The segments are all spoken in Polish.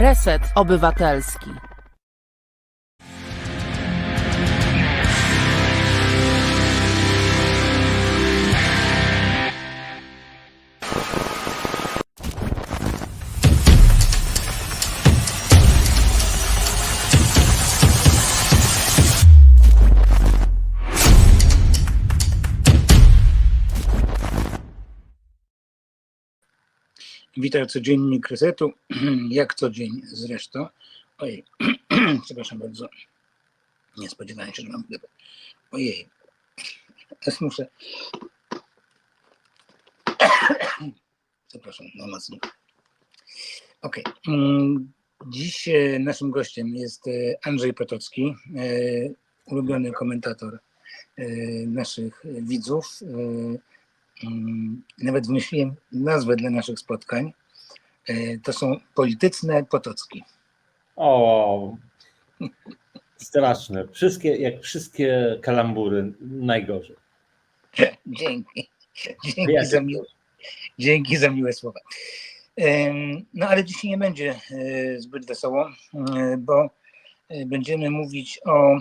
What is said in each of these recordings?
Reset Obywatelski. Witam codziennie Krysetu, jak co dzień zresztą. Ojej, przepraszam bardzo. Nie spodziewałem się, że mam grypę. Ojej, teraz muszę. Przepraszam, no mocno. Okej. mm, Dziś e, naszym gościem jest e, Andrzej Potocki, e, ulubiony komentator naszych widzów. Nawet wymyśliłem nazwę dla naszych spotkań. E, To są polityczne potocki. O, straszne. Wszystkie, jak wszystkie kalambury, najgorzej. Dzięki. Dzięki Ja za, miłe, dzięki za miłe słowa. No ale dzisiaj nie będzie e, zbyt wesoło, e, bo będziemy mówić o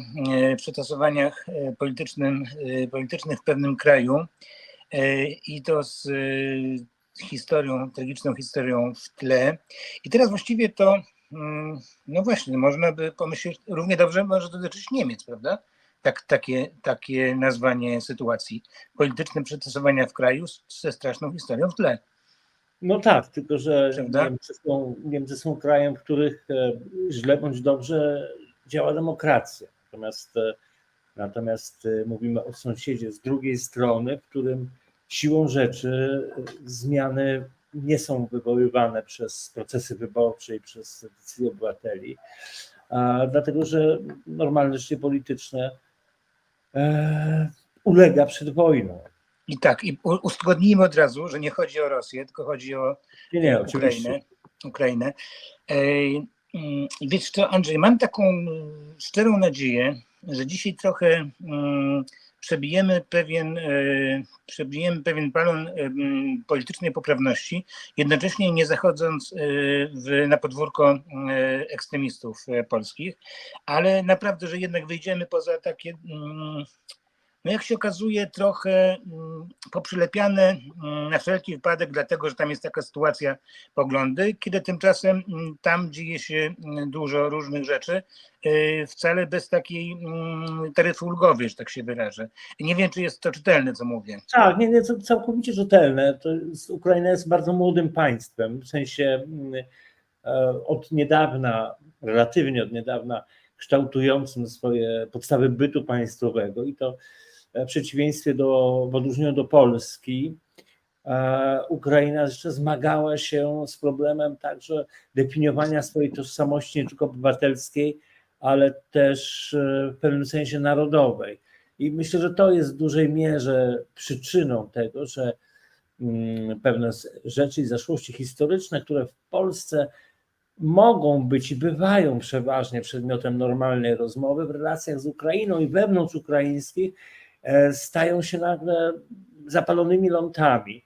przetasowaniach politycznym, politycznych w pewnym kraju i to z e, historią, tragiczną historią w tle. I teraz właściwie to, mm, no właśnie, można by pomyśleć, równie dobrze może dotyczyć Niemiec, prawda? Tak, takie, takie nazwanie sytuacji. Polityczne przetasowania w kraju ze straszną historią w tle. No tak, tylko że? Niemcy są, Niemcy są krajem, w których e, źle bądź dobrze działa demokracja. Natomiast, e, natomiast e, mówimy o sąsiedzie z drugiej strony, w którym siłą rzeczy e, zmiany nie są wywoływane przez procesy wyborcze i przez decyzje obywateli, a dlatego że normalne życie polityczne e, ulega przed wojną. I tak, i uzgodnijmy od razu, że nie chodzi o Rosję, tylko chodzi o Nie, nie, Ukrainę. oczywiście. Ukrainę. Mm, I wiesz co, Andrzej, mam taką szczerą nadzieję, że dzisiaj trochę mm, przebijemy pewien, e, przebijemy pewien balon em, politycznej poprawności, jednocześnie nie zachodząc e, w, na podwórko e, ekstremistów e, polskich, ale naprawdę, że jednak wyjdziemy poza takie mm, no jak się okazuje, trochę mm, poprzylepiane mm, na wszelki wypadek, dlatego że tam jest taka sytuacja, poglądy, kiedy tymczasem mm, tam dzieje się dużo różnych rzeczy, yy, wcale bez takiej taryfy ulgowej, że tak się wyrażę. Nie wiem, czy jest to czytelne, co mówię. Tak, nie, nie, całkowicie rzetelne. To jest, Ukraina jest bardzo młodym państwem, w sensie e, od niedawna, relatywnie od niedawna, kształtującym swoje podstawy bytu państwowego i to w przeciwieństwie do, w odróżnieniu do Polski, e, Ukraina jeszcze zmagała się z problemem także definiowania swojej tożsamości nie tylko obywatelskiej, ale też e, w pewnym sensie narodowej. I myślę, że to jest w dużej mierze przyczyną tego, że mm, pewne rzeczy i zaszłości historyczne, które w Polsce mogą być i bywają przeważnie przedmiotem normalnej rozmowy w relacjach z Ukrainą i wewnątrz ukraińskich, stają się nagle zapalonymi lątami.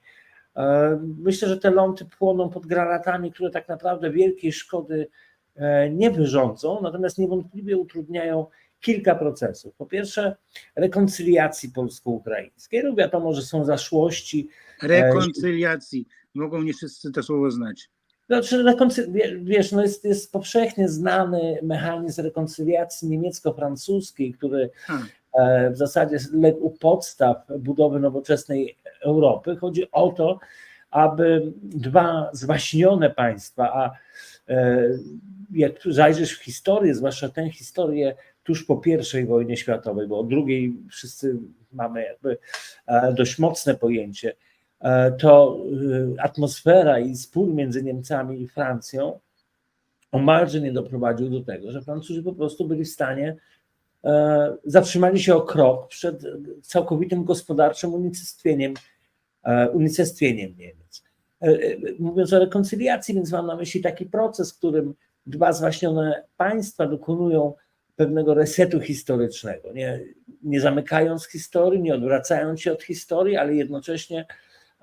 E, Myślę, że te ląty płoną pod granatami, które tak naprawdę wielkiej szkody e, nie wyrządzą, natomiast niewątpliwie utrudniają kilka procesów. Po pierwsze, rekoncyliacji polsko-ukraińskiej. No wiadomo, że są zaszłości. Rekoncyliacji. Mogą nie wszyscy to słowo znać. Znaczy, wiesz, no jest, jest powszechnie znany mechanizm rekoncyliacji niemiecko-francuskiej, który e, w zasadzie legł u podstaw budowy nowoczesnej Europy. Chodzi o to, aby dwa zwaśnione państwa, a e, jak zajrzysz w historię, zwłaszcza tę historię tuż po I wojnie światowej, bo o drugiej wszyscy mamy jakby e, dość mocne pojęcie, e, to e, atmosfera i spór między Niemcami i Francją omalże nie doprowadził do tego, że Francuzi po prostu byli w stanie e, zatrzymali się o krok przed całkowitym gospodarczym unicestwieniem, e, unicestwieniem Niemiec. E, e, Mówiąc o rekoncyliacji, więc mam na myśli taki proces, w którym dwa zwaśnione państwa dokonują pewnego resetu historycznego, nie, nie zamykając historii, nie odwracając się od historii, ale jednocześnie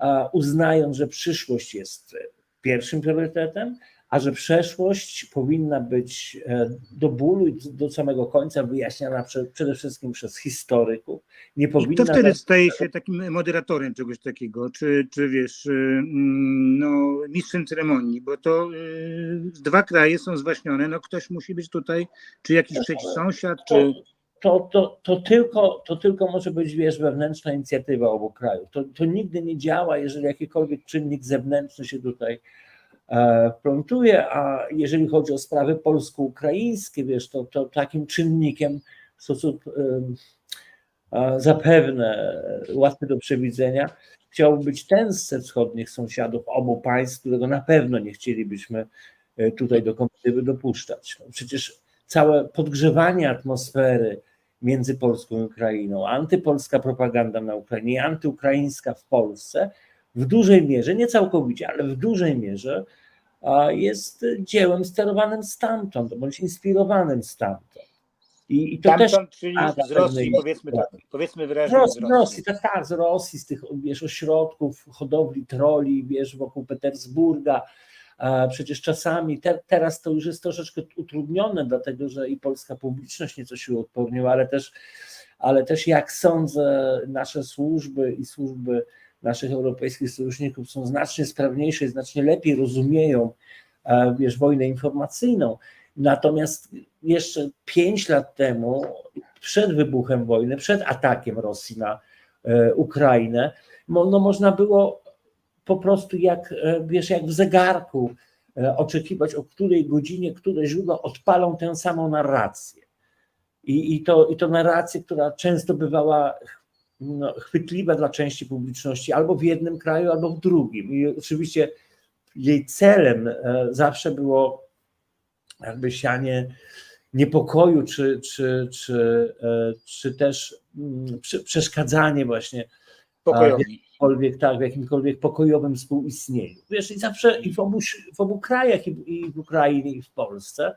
e, uznając, że przyszłość jest pierwszym priorytetem, a że przeszłość powinna być e, do bólu i do samego końca wyjaśniana prze, przede wszystkim przez historyków. Nie I powinna to wtedy staje się takim moderatorem czegoś takiego, czy, czy wiesz, y, mm, no, mistrzem ceremonii, bo to y, dwa kraje są zwaśnione, no ktoś musi być tutaj, czy jakiś trzeci sąsiad, czy... to, to, to, tylko, to tylko może być, wiesz, wewnętrzna inicjatywa obu krajów. To, to nigdy nie działa, jeżeli jakikolwiek czynnik zewnętrzny się tutaj e, wplątuje, a jeżeli chodzi o sprawy polsko-ukraińskie, wiesz, to, to takim czynnikiem w sposób zapewne łatwy do przewidzenia chciałby być ten z wschodnich sąsiadów obu państw, którego na pewno nie chcielibyśmy e, tutaj do komitywy dopuszczać. No, przecież całe podgrzewanie atmosfery między Polską i Ukrainą, antypolska propaganda na Ukrainie, antyukraińska w Polsce w dużej mierze, nie całkowicie, ale w dużej mierze jest dziełem sterowanym stamtąd, bądź inspirowanym stamtąd. I, i to też Tamtąd, czyli a, z zapewne Rosji, powiedzmy tak, powiedzmy wyraźnie Rosji, z z Rosji, tak, tak, z Rosji, z tych wiesz, ośrodków hodowli troli, wiesz, wokół Petersburga. A Przecież czasami, te, teraz to już jest troszeczkę utrudnione, dlatego że i polska publiczność nieco się uodporniła, ale też, ale też jak sądzę, nasze służby i służby naszych europejskich sojuszników są znacznie sprawniejsze i znacznie lepiej rozumieją e, wiesz, wojnę informacyjną. Natomiast jeszcze pięć lat temu, przed wybuchem wojny, przed atakiem Rosji na e, Ukrainę, no można było po prostu jak, e, wiesz, jak w zegarku oczekiwać, o której godzinie, które źródła odpalą tę samą narrację. I, i, to, i to narrację, która często bywała no, chwytliwa dla części publiczności albo w jednym kraju, albo w drugim. I oczywiście jej celem e, zawsze było jakby sianie niepokoju, czy, czy, czy, e, czy też mm, przeszkadzanie właśnie pokojowi. jakimkolwiek, tak, w jakimkolwiek pokojowym współistnieniu. Wiesz, i zawsze i w obu, w obu krajach, w, i w Ukrainie, i w Polsce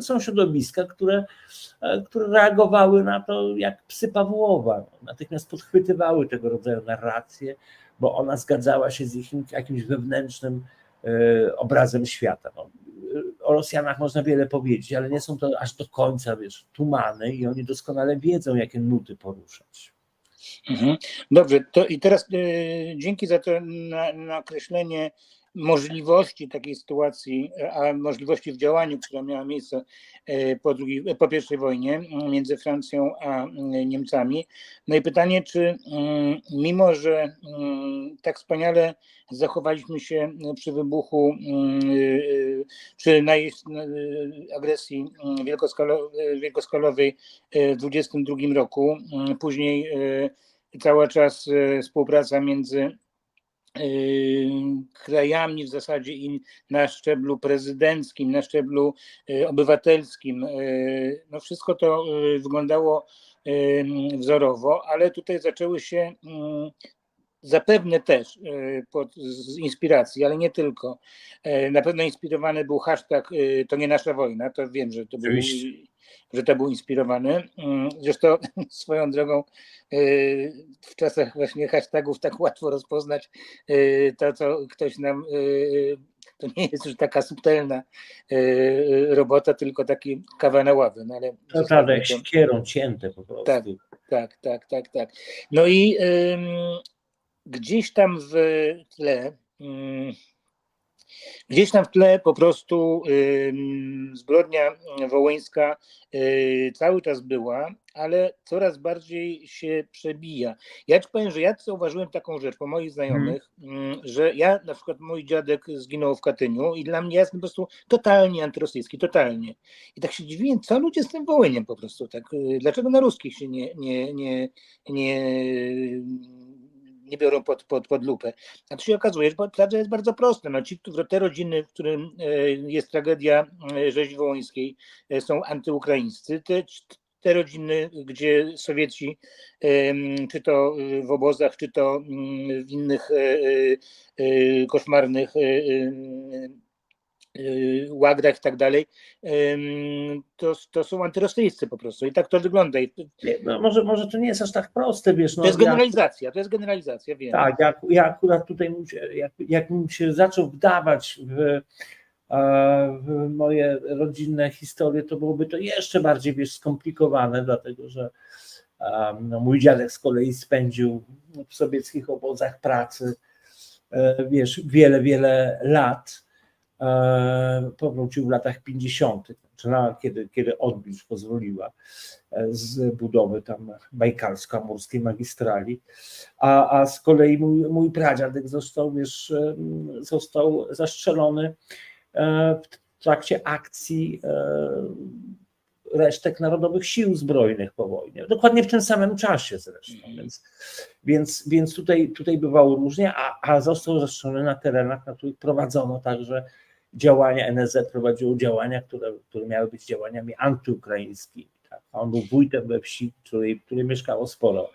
są środowiska, które, e, które reagowały na to jak psy Pawłowa. Natychmiast podchwytywały tego rodzaju narracje, bo ona zgadzała się z ich jakimś wewnętrznym e, obrazem świata. No, o Rosjanach można wiele powiedzieć, ale nie są to aż do końca, wiesz, tumany i oni doskonale wiedzą, jakie nuty poruszać. Mhm. Dobrze, to i teraz e, dzięki za to na, nakreślenie możliwości takiej sytuacji, e, a możliwości w działaniu, która miała miejsce e, po, drugiej, po pierwszej wojnie między Francją a Niemcami. No i pytanie, czy mimo, że tak wspaniale zachowaliśmy się przy wybuchu, mm, y, przy agresji wielkoskalo, wielkoskalowej y, w 22 roku, później cały czas e, współpraca między e, krajami w zasadzie i na szczeblu prezydenckim, na szczeblu e, obywatelskim. e, No wszystko to wyglądało wzorowo, ale tutaj zaczęły się mm, zapewne też pod, z inspiracji, ale nie tylko. E, Na pewno inspirowany był hashtag to nie nasza wojna, to wiem, że to był, Oczywiście. Że to był inspirowany. Mm, Zresztą swoją drogą y, w czasach właśnie hashtagów tak łatwo rozpoznać y, to, co ktoś nam. y, To nie jest już taka subtelna y, robota, tylko taki kawa na ławę. No ale To prawda, jak siekierą cięte po prostu. Tak. Tak, tak, tak, tak. No i gdzieś tam w tle, ym, gdzieś tam w tle po prostu zbrodnia wołyńska y, cały czas była, ale coraz bardziej się przebija. Ja ci powiem, że ja zauważyłem taką rzecz po moich znajomych, ym, że ja na przykład mój dziadek zginął w Katyniu i dla mnie jestem po prostu totalnie antyrosyjski, totalnie. I tak się dziwiłem, co ludzie z tym Wołyniem po prostu tak, y, dlaczego na ruskich się nie, nie, nie, nie, nie biorą pod, pod, pod lupę. A tu się okazuje, że prawda jest bardzo prosta. No, ci, te rodziny, w którym e, jest tragedia e, rzezi wołyńskiej, e, są antyukraińscy. Te, te rodziny, gdzie Sowieci, czy to w obozach, czy to w innych koszmarnych e, e, y, łagrach i tak dalej, to, to są antyrosyjscy po prostu. I tak to wygląda. No, może, może to nie jest aż tak proste, wiesz. No, to jest ja- generalizacja, to jest generalizacja, wiem. Tak, ja, ja akurat tutaj, się- jak, jakbym się zaczął wdawać w, e, w moje rodzinne historie, to byłoby to jeszcze bardziej wiesz, skomplikowane, dlatego że e, no, mój dziadek z kolei spędził w sowieckich obozach pracy e, wiesz, wiele, wiele lat. E, Powrócił w latach 50., czy na, kiedy, kiedy odbić pozwoliła e, z budowy tam bajkalsko-morskiej magistrali. A, a z kolei mój, mój pradziadek został, wiesz, został zastrzelony e, w trakcie akcji resztek Narodowych Sił Zbrojnych po wojnie. Dokładnie w tym samym czasie zresztą. Więc, więc, więc tutaj, tutaj bywało różnie, a, a został zastrzelony na terenach, na których prowadzono także działania, NSZ prowadziło działania, które, które miały być działaniami antyukraińskimi. Tak? A On był wójtem we wsi, w której, której mieszkało sporo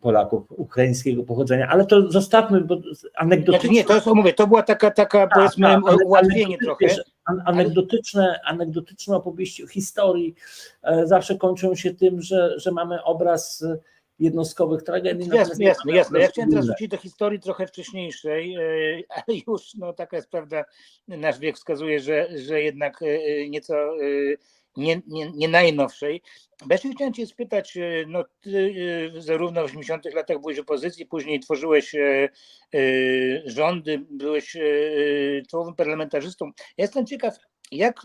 Polaków ukraińskiego pochodzenia, ale to zostawmy, bo anegdotycznie... Znaczy nie, to jest, mówię, to była taka, taka Tak, powiedzmy tak, ale- ułatwienie ale trochę. wiesz, Anegdotyczne, anegdotyczne opowieści o historii e, zawsze kończą się tym, że, że mamy obraz e, jednostkowych tragedii. Jasne, jasne, jasne. Ja chciałem teraz wrócić do historii trochę wcześniejszej, e, ale już no, taka jest prawda, nasz wiek wskazuje, że, że jednak nieco nie, nie, nie najnowszej. Bo chciałem Cię spytać, e, no Ty e, zarówno w 80 latach byłeś w opozycji, później tworzyłeś e, rządy, byłeś czołowym parlamentarzystą. Ja jestem ciekaw, jak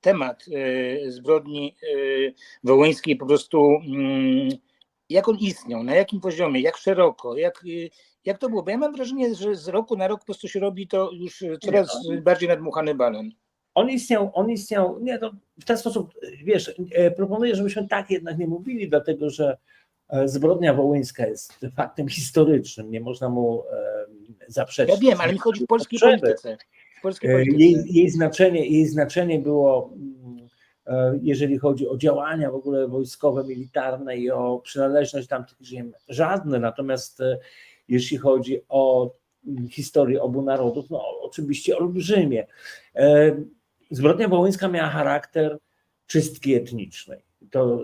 temat zbrodni wołyńskiej po prostu mm, jak on istniał, na jakim poziomie, jak szeroko, jak, jak to było? Bo ja mam wrażenie, że z roku na rok po prostu się robi to już coraz bardziej nadmuchany balon. On istniał, on istniał, nie, to w ten sposób, wiesz, e, proponuję, żebyśmy tak jednak nie mówili, dlatego że e, zbrodnia wołyńska jest faktem historycznym, nie można mu zaprzeczyć. Ja wiem, ale mi chodzi w polskiej polityce. Polskiej E, polityce. Jej, jej, znaczenie, jej znaczenie było, mm, jeżeli chodzi o działania w ogóle wojskowe, militarne i o przynależność tamtych ziem, żadne. Natomiast jeśli chodzi o mm, historię obu narodów, no oczywiście olbrzymie. Zbrodnia wołyńska miała charakter czystki etnicznej. To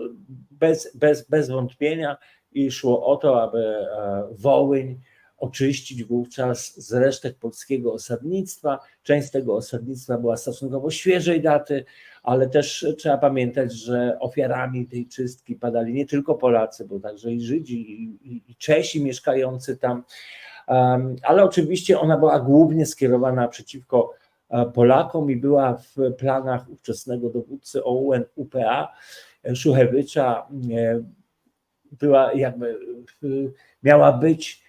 bez, bez, bez wątpienia i szło o to, aby e, Wołyń oczyścić wówczas z resztek polskiego osadnictwa. Część tego osadnictwa była stosunkowo świeżej daty, ale też trzeba pamiętać, że ofiarami tej czystki padali nie tylko Polacy, bo także i Żydzi, i, i- Czesi mieszkający tam. Ale oczywiście ona była głównie skierowana przeciwko Polakom i była w planach ówczesnego dowódcy OUN UPA e, Szuchewicza. e, Była jakby, miała być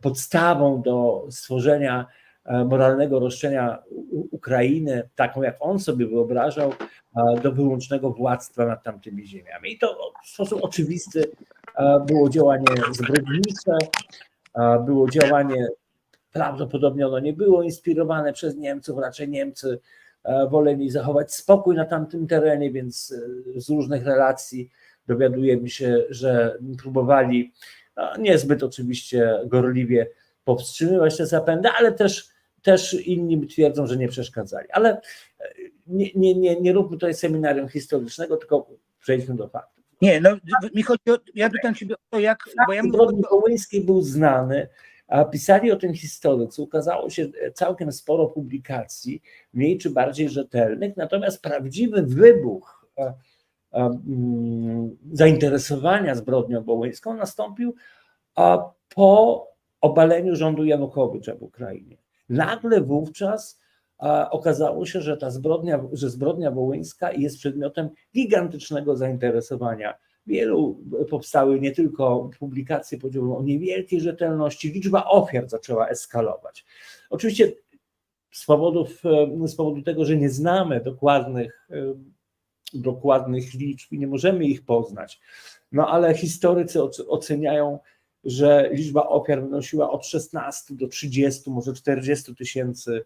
podstawą do stworzenia e, moralnego roszczenia Ukrainy, taką jak on sobie wyobrażał, do wyłącznego władztwa nad tamtymi ziemiami. I to w sposób oczywisty było działanie zbrodnicze, było działanie, prawdopodobnie ono nie było inspirowane przez Niemców, raczej Niemcy e, woleli zachować spokój na tamtym terenie, więc e, z różnych relacji dowiadujemy się, że próbowali no, niezbyt oczywiście gorliwie powstrzymywać te zapędy, ale też, też inni twierdzą, że nie przeszkadzali. Ale e, nie, nie, nie, nie róbmy tutaj seminarium historycznego, tylko przejdźmy do faktów. Nie, no mi chodzi o, ja pytam Ciebie o to, jak, bo ja mówię Zbrodni był znany, pisali o tym historycy. Ukazało się całkiem sporo publikacji, mniej czy bardziej rzetelnych, natomiast prawdziwy wybuch e, e, mm, zainteresowania zbrodnią wołyńską nastąpił po obaleniu rządu Janukowycza w Ukrainie. Nagle wówczas okazało się, że ta zbrodnia, że zbrodnia wołyńska jest przedmiotem gigantycznego zainteresowania wielu powstały nie tylko publikacje podziału o niewielkiej rzetelności, liczba ofiar zaczęła eskalować. Oczywiście z, powodów, e, z powodu tego, że nie znamy dokładnych, e, dokładnych liczb i nie możemy ich poznać, no ale historycy oce- oceniają, że liczba ofiar wynosiła od 16 do 30, może 40 tysięcy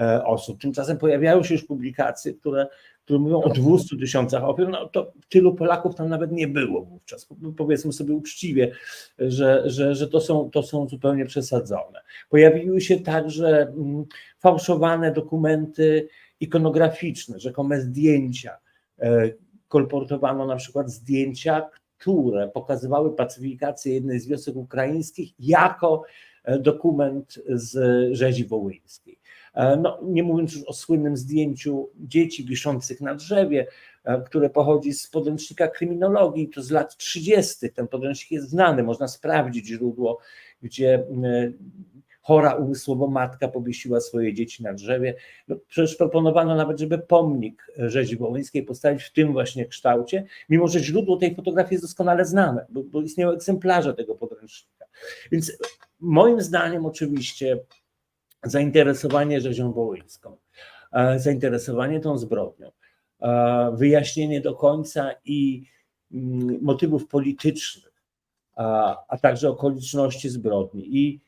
e, osób. Tymczasem pojawiają się już publikacje, które które mówią o 200 tysiącach ofiar, no to tylu Polaków tam nawet nie było wówczas. Powiedzmy sobie uczciwie, że, że, że to, są, to są zupełnie przesadzone. Pojawiły się także mm, fałszowane dokumenty ikonograficzne, rzekome zdjęcia. E, Kolportowano na przykład zdjęcia, które pokazywały pacyfikację jednej z wiosek ukraińskich jako e, dokument z rzezi wołyńskiej. E, No, nie mówiąc już o słynnym zdjęciu dzieci wiszących na drzewie, e, które pochodzi z podręcznika kryminologii, to z lat 30. Ten podręcznik jest znany, można sprawdzić źródło, gdzie e, chora umysłowo matka powiesiła swoje dzieci na drzewie. No, przecież proponowano nawet, żeby pomnik rzezi wołyńskiej postawić w tym właśnie kształcie, mimo że źródło tej fotografii jest doskonale znane, bo, bo istnieją egzemplarze tego podręcznika. Więc moim zdaniem oczywiście zainteresowanie rzezią wołyńską, e, zainteresowanie tą zbrodnią, e, wyjaśnienie do końca i mm, motywów politycznych, a, także okoliczności zbrodni i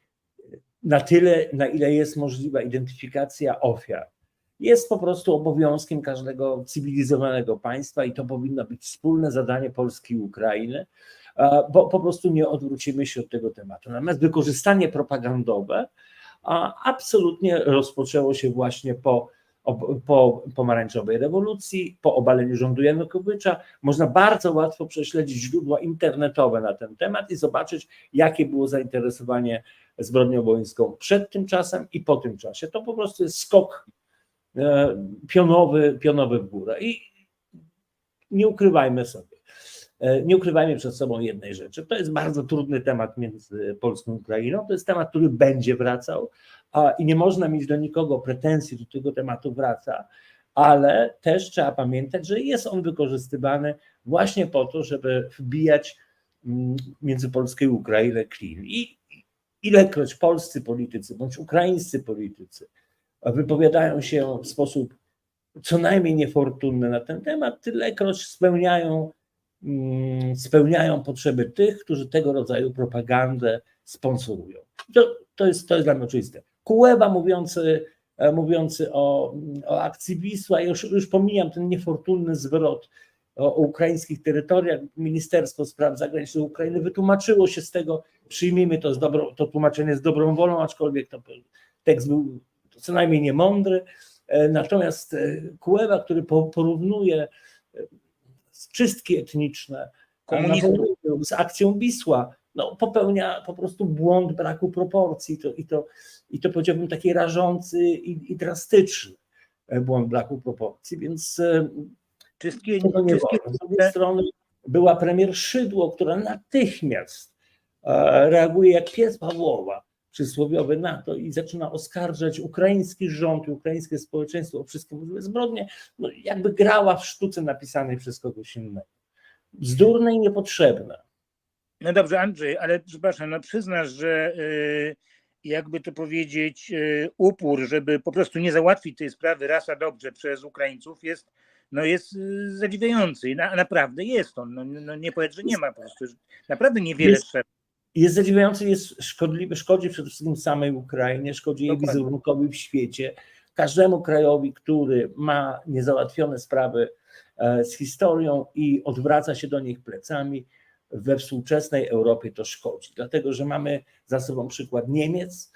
na tyle, na ile jest możliwa identyfikacja ofiar, jest po prostu obowiązkiem każdego cywilizowanego państwa i to powinno być wspólne zadanie Polski i Ukrainy, e, bo po prostu nie odwrócimy się od tego tematu. Natomiast wykorzystanie propagandowe a absolutnie rozpoczęło się właśnie po, po pomarańczowej rewolucji, po obaleniu rządu Janukowycza. Można bardzo łatwo prześledzić źródła internetowe na ten temat i zobaczyć, jakie było zainteresowanie zbrodnią wołyńską przed tym czasem i po tym czasie. To po prostu jest skok e, pionowy, pionowy w górę. I nie ukrywajmy sobie, nie ukrywajmy przed sobą jednej rzeczy. To jest bardzo trudny temat między Polską i Ukrainą. To jest temat, który będzie wracał a, i nie można mieć do nikogo pretensji, do tego tematu wraca, ale też trzeba pamiętać, że jest on wykorzystywany właśnie po to, żeby wbijać mm, między Polskę i Ukrainę klin. I ilekroć polscy politycy bądź ukraińscy politycy wypowiadają się w sposób co najmniej niefortunny na ten temat, tylekroć spełniają, spełniają potrzeby tych, którzy tego rodzaju propagandę sponsorują. To, to, jest, to jest dla mnie oczywiste. Kułeba mówiący, e, mówiący o, o akcji Wisła, już, już pomijam ten niefortunny zwrot o, o ukraińskich terytoriach, Ministerstwo Spraw Zagranicznych Ukrainy wytłumaczyło się z tego, przyjmijmy to, z dobrą, to tłumaczenie z dobrą wolą, aczkolwiek to tekst był co najmniej niemądry. E, Natomiast e, Kulewa, który po- porównuje czystki etniczne z akcją Wisła, no, popełnia po prostu błąd braku proporcji. To, i, to, i to powiedziałbym taki rażący i, i drastyczny e, błąd braku proporcji, więc e, Czystkie, tego nie czystkie, wolno. Z drugiej strony była premier Szydło, która natychmiast e, reaguje jak pies Pawłowa przysłowiowy na to i zaczyna oskarżać ukraiński rząd i ukraińskie społeczeństwo o wszystkie możliwe zbrodnie, no jakby grała w sztuce napisanej przez kogoś innego. Bzdurne i niepotrzebne. No dobrze, Andrzej, ale przepraszam, no przyznasz, że y, jakby to powiedzieć, y, upór, żeby po prostu nie załatwić tej sprawy raz a dobrze przez Ukraińców jest, no jest y, zadziwiający na, naprawdę jest on. No, no nie powiedz, że nie ma po prostu. Naprawdę niewiele Jest- trzeba. Jest zadziwiający, jest szkodliwy, szkodzi przede wszystkim samej Ukrainie, szkodzi jej wizerunkowi w świecie. Każdemu krajowi, który ma niezałatwione sprawy e, z historią i odwraca się do nich plecami, we współczesnej Europie to szkodzi. Dlatego, że mamy za sobą przykład Niemiec,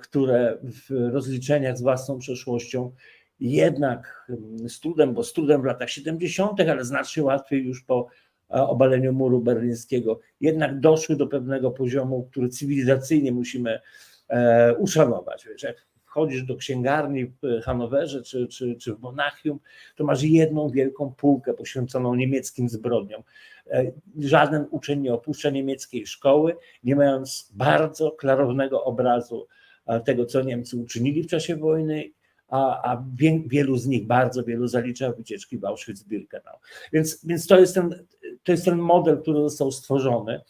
które w rozliczeniach z własną przeszłością jednak mm, z trudem, bo z trudem w latach 70., ale znacznie łatwiej już po obaleniu muru berlińskiego, jednak doszły do pewnego poziomu, który cywilizacyjnie musimy e, uszanować. Wiesz, jak wchodzisz do księgarni w Hanowerze czy, czy, czy w Monachium, to masz jedną wielką półkę poświęconą niemieckim zbrodniom. E, Żaden uczeń nie opuszcza niemieckiej szkoły, nie mając bardzo klarownego obrazu e, tego, co Niemcy uczynili w czasie wojny, a, a wie, wielu z nich, bardzo wielu zalicza wycieczki w Auschwitz-Birkenau. Więc, więc to, jest ten, to jest ten model, który został stworzony.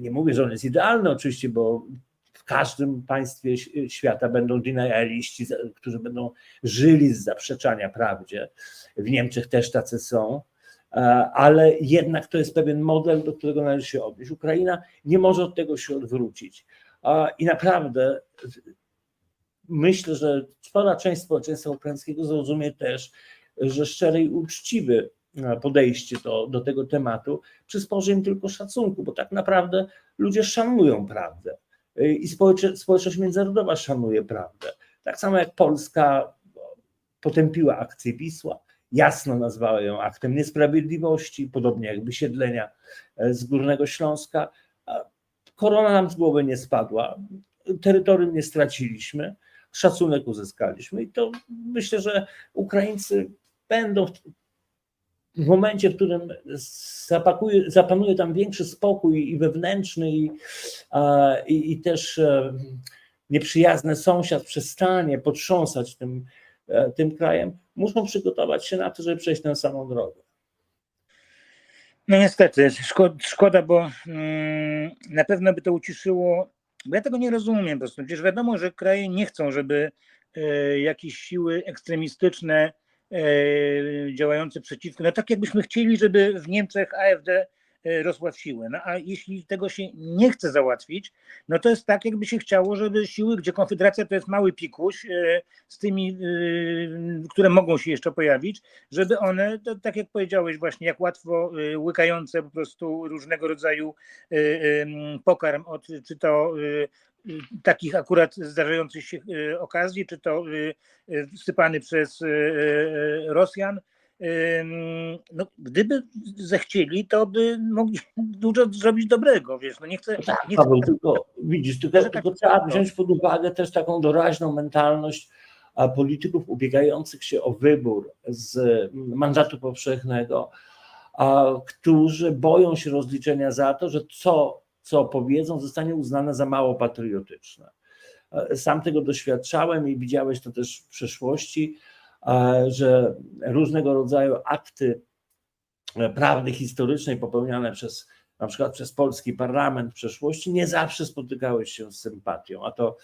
Nie mówię, że on jest idealny oczywiście, bo w każdym państwie świata będą denialiści, którzy będą żyli z zaprzeczania prawdzie. W Niemczech też tacy są, e, ale jednak to jest pewien model, do którego należy się odnieść. Ukraina nie może od tego się odwrócić. I naprawdę myślę, że spora część społeczeństwa ukraińskiego zrozumie też, że szczere i uczciwe e, podejście do, do tego tematu przysporzy im tylko szacunku, bo tak naprawdę ludzie szanują prawdę Y, i społeczność międzynarodowa szanuje prawdę. Tak samo jak Polska potępiła akcję Wisła, jasno nazwała ją aktem niesprawiedliwości, podobnie jak wysiedlenia e, z Górnego Śląska. Korona nam z głowy nie spadła, terytorium nie straciliśmy, szacunek uzyskaliśmy. I to myślę, że Ukraińcy będą w, momencie, w którym zapakuje, zapanuje tam większy spokój i wewnętrzny, i, i, i też e, nieprzyjazny sąsiad przestanie potrząsać tym, e, tym krajem, muszą przygotować się na to, żeby przejść tę samą drogę. No niestety, szkoda, szkoda bo mm, na pewno by to uciszyło, bo ja tego nie rozumiem po prostu. Przecież wiadomo, że kraje nie chcą, żeby e, jakieś siły ekstremistyczne e, działające przeciwko, no tak jakbyśmy chcieli, żeby w Niemczech AfD e, rosła w siłę. No a jeśli tego się nie chce załatwić, no to jest tak, jakby się chciało, żeby siły, gdzie Konfederacja to jest mały pikuś e, z tymi, e, które mogą się jeszcze pojawić, żeby one, to, tak jak powiedziałeś właśnie, jak łatwo łykające po prostu różnego rodzaju pokarm od czy to takich akurat zdarzających się okazji, czy to wsypany przez Rosjan. No, gdyby zechcieli, to by mogli dużo zrobić dobrego, wiesz, no nie chcę, Tak, nie Paweł, chcę tylko widzisz, tylko, tak- tylko trzeba wziąć pod uwagę też taką doraźną mentalność polityków ubiegających się o wybór z mandatu powszechnego, którzy boją się rozliczenia za to, że co, co powiedzą, zostanie uznane za mało patriotyczne. E, Sam tego doświadczałem i widziałeś to też w przeszłości, że różnego rodzaju akty e, prawdy historycznej popełniane przez na przykład przez polski parlament w przeszłości, nie zawsze spotykały się z sympatią, a to,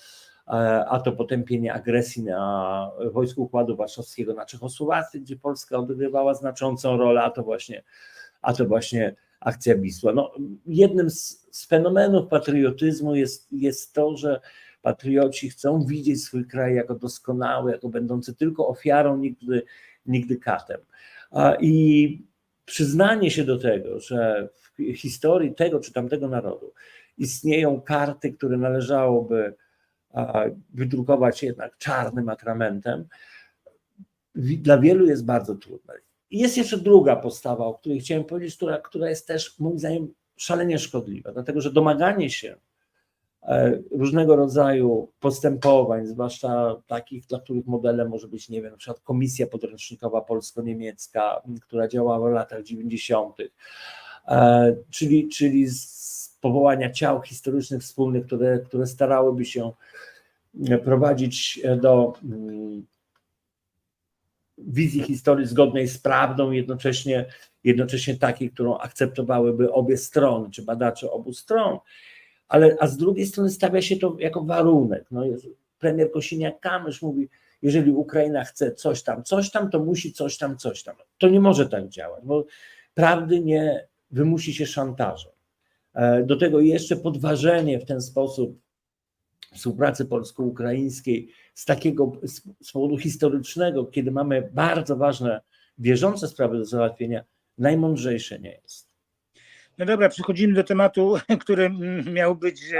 e, a to potępienie agresji na wojsku Układu Warszawskiego na Czechosłowację, gdzie Polska odgrywała znaczącą rolę, a to właśnie, a to właśnie akcja Wisła. No, jednym z, z fenomenów patriotyzmu jest, jest to, że patrioci chcą widzieć swój kraj jako doskonały, jako będący tylko ofiarą, nigdy, nigdy katem. I przyznanie się do tego, że w historii tego czy tamtego narodu istnieją karty, które należałoby wydrukować jednak czarnym atramentem, dla wielu jest bardzo trudne. I jest jeszcze druga postawa, o której chciałem powiedzieć, która, która jest też moim zdaniem szalenie szkodliwa, dlatego że domaganie się różnego rodzaju postępowań, zwłaszcza takich, dla których modelem może być, nie wiem, na przykład Komisja Podręcznikowa Polsko-Niemiecka, która działała w latach 90., e, czyli, czyli z powołania ciał historycznych wspólnych, które, które starałyby się e, prowadzić e, do mm, wizji historii zgodnej z prawdą, jednocześnie, jednocześnie takiej, którą akceptowałyby obie strony, czy badacze obu stron ale a z drugiej strony stawia się to jako warunek. No, premier Kosiniak-Kamysz mówi, jeżeli Ukraina chce coś tam, coś tam, to musi coś tam, coś tam. To nie może tak działać, bo prawdy nie wymusi się szantażem. E, Do tego jeszcze podważenie w ten sposób współpracy polsko-ukraińskiej z takiego z, powodu historycznego, kiedy mamy bardzo ważne, wierzące sprawy do załatwienia, najmądrzejsze nie jest. No dobra, przechodzimy do tematu, który mm, miał być,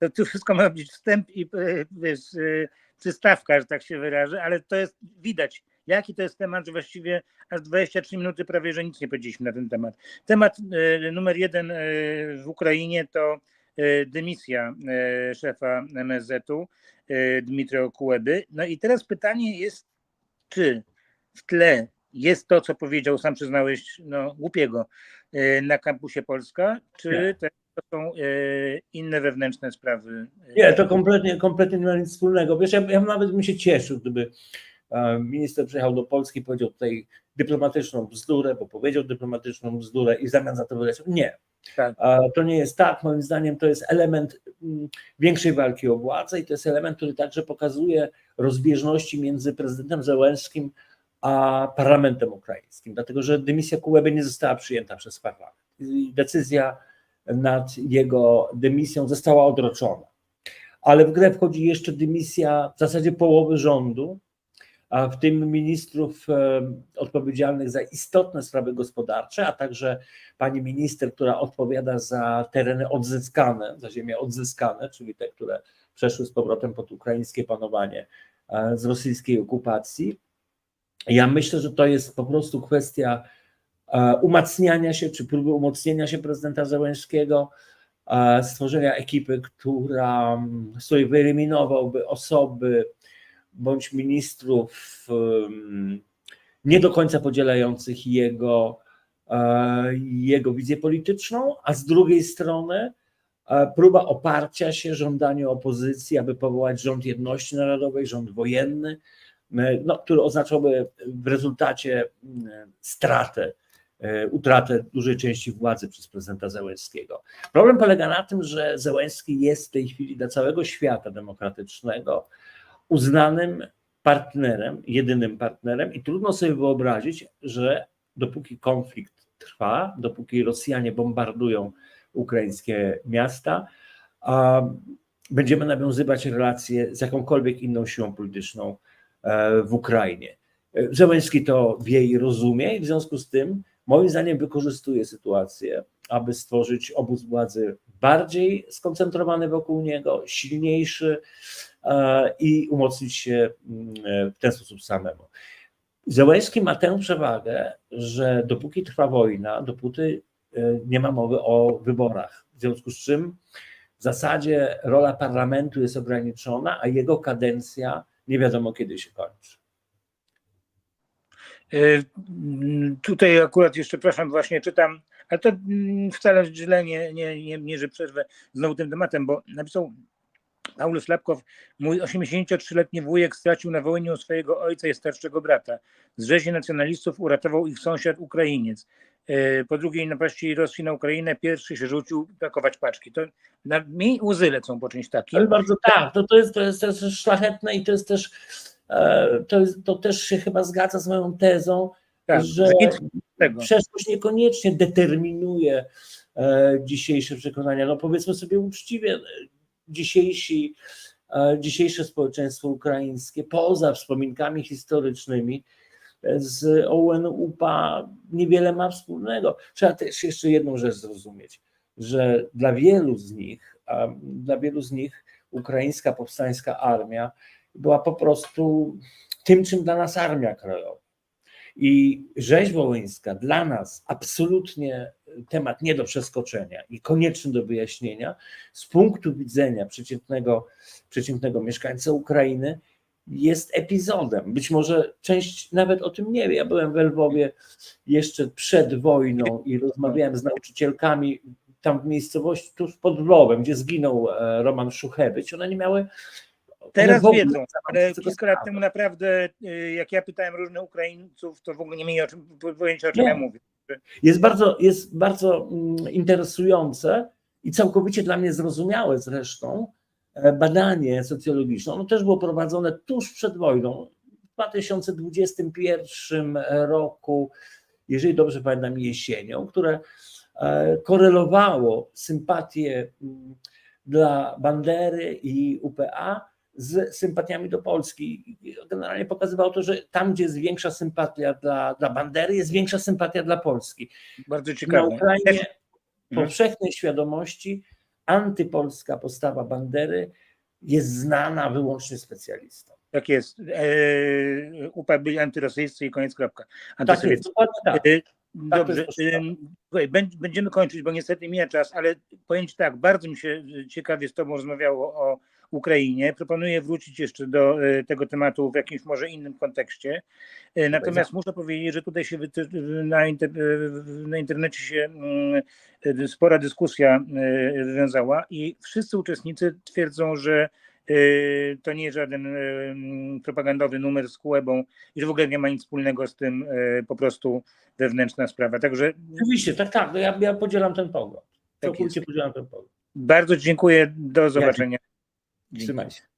e, to wszystko ma być wstęp i e, wiesz, e, przystawka, że tak się wyrażę, ale to jest widać, jaki to jest temat, że właściwie aż 23 minuty prawie, że nic nie powiedzieliśmy na ten temat. Temat numer jeden w Ukrainie to dymisja szefa MSZ-u Dmitro Kułeby. No i teraz pytanie jest, czy w tle jest to, co powiedział, sam przyznałeś, no głupiego, na kampusie Polska, czy też to są e, inne wewnętrzne sprawy? Nie, to kompletnie, kompletnie nie ma nic wspólnego. Wiesz, ja, ja nawet bym się cieszył, gdyby e, minister przyjechał do Polski i powiedział tutaj dyplomatyczną bzdurę, bo powiedział dyplomatyczną bzdurę i w zamian za to wyleciał. Nie. Tak. To nie jest tak. Moim zdaniem to jest element mm, większej walki o władzę i to jest element, który także pokazuje rozbieżności między prezydentem Zełenskim a parlamentem ukraińskim, dlatego że dymisja Kułeby nie została przyjęta przez parlament. Decyzja nad jego dymisją została odroczona. Ale w grę wchodzi jeszcze dymisja w zasadzie połowy rządu, a w tym ministrów e, odpowiedzialnych za istotne sprawy gospodarcze, a także pani minister, która odpowiada za tereny odzyskane, za ziemie odzyskane, czyli te, które przeszły z powrotem pod ukraińskie panowanie e, z rosyjskiej okupacji. Ja myślę, że to jest po prostu kwestia e, umacniania się, czy próby umocnienia się prezydenta Zełenskiego, e, stworzenia ekipy, która, z której wyeliminowałby osoby bądź ministrów em, nie do końca podzielających jego, e, jego wizję polityczną, a z drugiej strony próba oparcia się, żądanie opozycji, aby powołać rząd jedności narodowej, rząd wojenny, no, który oznaczałby w rezultacie mm, stratę, e, utratę dużej części władzy przez prezydenta Zełenskiego. Problem polega na tym, że Zełenski jest w tej chwili dla całego świata demokratycznego uznanym partnerem, jedynym partnerem i trudno sobie wyobrazić, że dopóki konflikt trwa, dopóki Rosjanie bombardują ukraińskie miasta, będziemy nawiązywać relacje z jakąkolwiek inną siłą polityczną e, w Ukrainie. E, Zełenski to wie i rozumie i w związku z tym moim zdaniem wykorzystuje sytuację, aby stworzyć obóz władzy bardziej skoncentrowany wokół niego, silniejszy e, i umocnić się mm, w ten sposób samemu. Zełenski ma tę przewagę, że dopóki trwa wojna, dopóty e, nie ma mowy o wyborach. W związku z czym w zasadzie rola parlamentu jest ograniczona, a jego kadencja nie wiadomo kiedy się kończy. Mm, Tutaj akurat jeszcze, przepraszam, właśnie czytam, ale to mm, wcale źle nie, nie, nie, nie że przerwę znowu tym tematem, bo napisał Paulus Lapkow, mój 83-letni wujek stracił na Wołyniu swojego ojca i starszego brata. Z rzezi nacjonalistów uratował ich sąsiad Ukrainiec. Y, Po drugiej napaści Rosji na Ukrainę pierwszy się rzucił pakować paczki. To na mi łzy lecą po czymś takim. Ale bardzo tak, to, to, jest, to jest też szlachetne i to jest też, e, to, jest, to też się chyba zgadza z moją tezą, Tak, że przeszłość niekoniecznie determinuje e, dzisiejsze przekonania. No powiedzmy sobie uczciwie, dzisiejsi, e, dzisiejsze społeczeństwo ukraińskie, poza wspominkami historycznymi z OUN-UPA niewiele ma wspólnego. Trzeba też jeszcze jedną rzecz zrozumieć, że dla wielu z nich, dla wielu z nich ukraińska powstańska armia była po prostu tym, czym dla nas armia krajowa. I rzeź wołyńska dla nas absolutnie temat nie do przeskoczenia i konieczny do wyjaśnienia z punktu widzenia przeciętnego, przeciętnego mieszkańca Ukrainy jest epizodem. Być może część nawet o tym nie wie. Ja byłem w Lwowie jeszcze przed wojną i rozmawiałem z nauczycielkami tam w miejscowości tuż pod Lwowem, gdzie zginął e, Roman Szuchewicz. One nie miały Teraz ogóle wiedzą, ale kilka lat temu naprawdę, y, jak ja pytałem różnych Ukraińców, to w ogóle nie mieli o czym, pojęcia o czym Nie. ja mówię. jest bardzo, jest bardzo mm, interesujące i całkowicie dla mnie zrozumiałe zresztą e, badanie socjologiczne. Ono też było prowadzone tuż przed wojną. W 2021 roku, jeżeli dobrze pamiętam, jesienią, które e, korelowało sympatię mm, dla Bandery i UPA z sympatiami do Polski. Generalnie pokazywało to, że tam, gdzie jest większa sympatia dla, dla Bandery, jest większa sympatia dla Polski. Bardzo Na ciekawe. Ukrainie Mhm. powszechnej świadomości antypolska postawa Bandery jest znana wyłącznie specjalistom. Tak jest. E, UPA byli antyrosyjscy i koniec kropka. Tak jest, dokładnie tak. E, to Dobrze. Będziemy kończyć, bo niestety mija czas, ale powiem Ci tak, bardzo mi się ciekawie z Tobą rozmawiało o Ukrainie. Proponuję wrócić jeszcze do y, tego tematu w jakimś może innym kontekście. Y, Natomiast muszę powiedzieć, że tutaj się na, inter, na internecie się mm, y, spora dyskusja wywiązała i wszyscy uczestnicy twierdzą, że to nie jest żaden mm, propagandowy numer z Kuebą i że w ogóle nie ma nic wspólnego z tym po prostu wewnętrzna sprawa. Także Oczywiście, tak, tak. No ja, ja podzielam ten pogląd. Tak Całkowicie podzielam ten pogląd. bardzo dziękuję. Do zobaczenia. Trzymaj się.